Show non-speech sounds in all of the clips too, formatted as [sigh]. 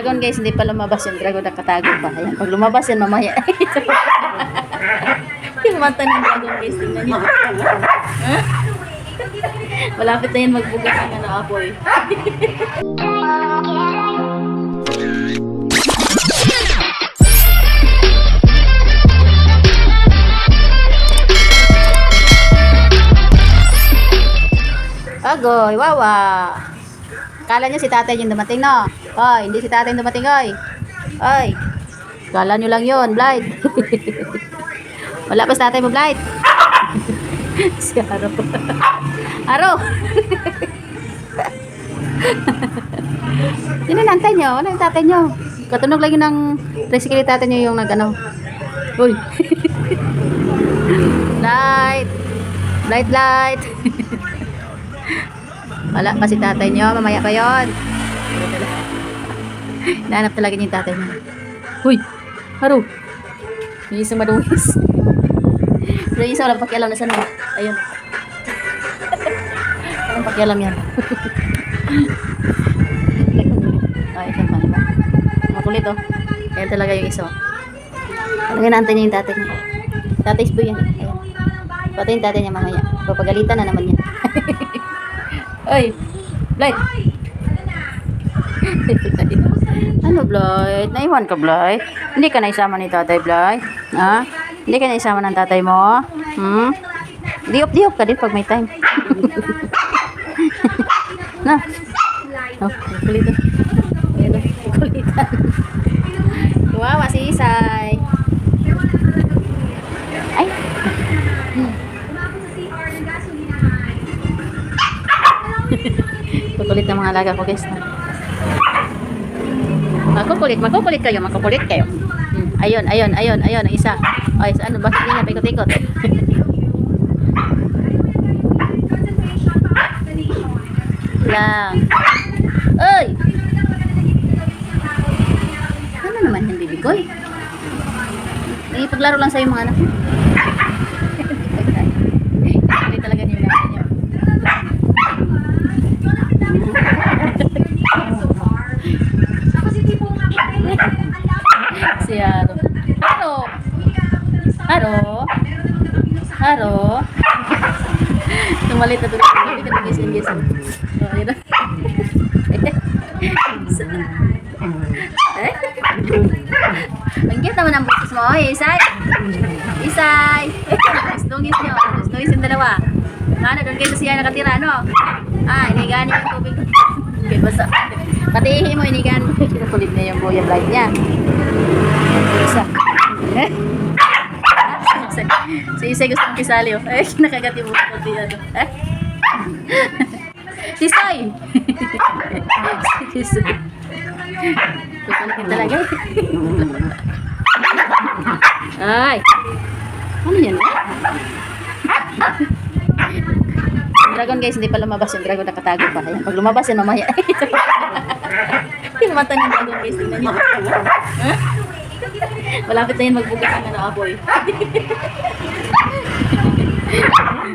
dragon guys, hindi pa lumabas yung dragon nakatago pa. Ayan, pag lumabas yan mamaya. [laughs] yung mata ng dragon guys, tingnan nyo. Malapit na yan magbugas ng ano, apoy. [laughs] Agoy, wawa. Kala niyo si tatay yung dumating, no? Oy, hindi si tatay dumating, oy. Oy. Kala niyo lang yun, Blight. [laughs] Wala pa si tatay mo, Blight. [laughs] si Aro. [laughs] Aro. Sino nantay niyo? Ano yung tatay niyo? Katunog lagi ng tricycle tatay niyo yung nag-ano. Uy. light. Light, light. Wala pa si tatay niyo. Mamaya pa yon. Nahanap talaga niya yung tatay niya. Uy! Haro! Yung isang madungis. Pero isa walang pakialam na saan. Ayun. Walang pakialam yan. Ay, ito pa, diba? Makulit oh. Ayan talaga yung isa. oh. Talaga naantay niya yung tatay niya. Tatay is yan. Ayan. Patay yung tatay niya mamaya. Papagalitan na naman yan. Ay! Blight! [laughs] ano, Blight? Naiwan ka, Blight? Hindi ka naisama ni tatay, Blight? Ha? Hindi ka naisama ng tatay mo? Hmm? Diop-diop ka din pag may time. [laughs] na. Oh, kulit. Ayan, oh, kulitan. [laughs] kukulit ng mga alaga ko, guys. Makukulit, makukulit kayo, makukulit kayo. Hmm. Ayun, ayun, ayun, ayun, isa. Ay, sa ano ba? Hindi na, paikot-ikot. lang. Ay! Ano naman yan, baby koy? Ipaglaro lang sa'yo mga anak mo. Hindi talaga niyo natin yun. Si Haro. Haro! Haro! Haro! Tumalit na tuloy. Hindi ka nagising gising. Oh, yun na. [laughs] Eh? Ang cute naman ang boses mo. Oy, Isay! Isay! Dungis nyo. Dungis yung dalawa. Ano, doon kayo siya nakatira, no? Ah, inigaan niyo yung tubig. Okay, basta. Patihi mo, inigaan mo. Kinukulit niya yung buya blind niya. Isa. Si Isay gusto mong kisali, oh. Eh, kinakagat yung buto di ano. Eh? Si [laughs] Isay! [laughs] Si talaga. Ay! Ano yan? Yung dragon guys, hindi pa lumabas yung dragon nakatago pa. Ayan, pag lumabas yan mamaya. [laughs] yung mata ng dragon guys, tingnan? Malapit na yan magbugas ng ano, apoy. [laughs] [laughs]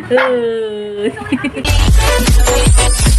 Uh. [laughs]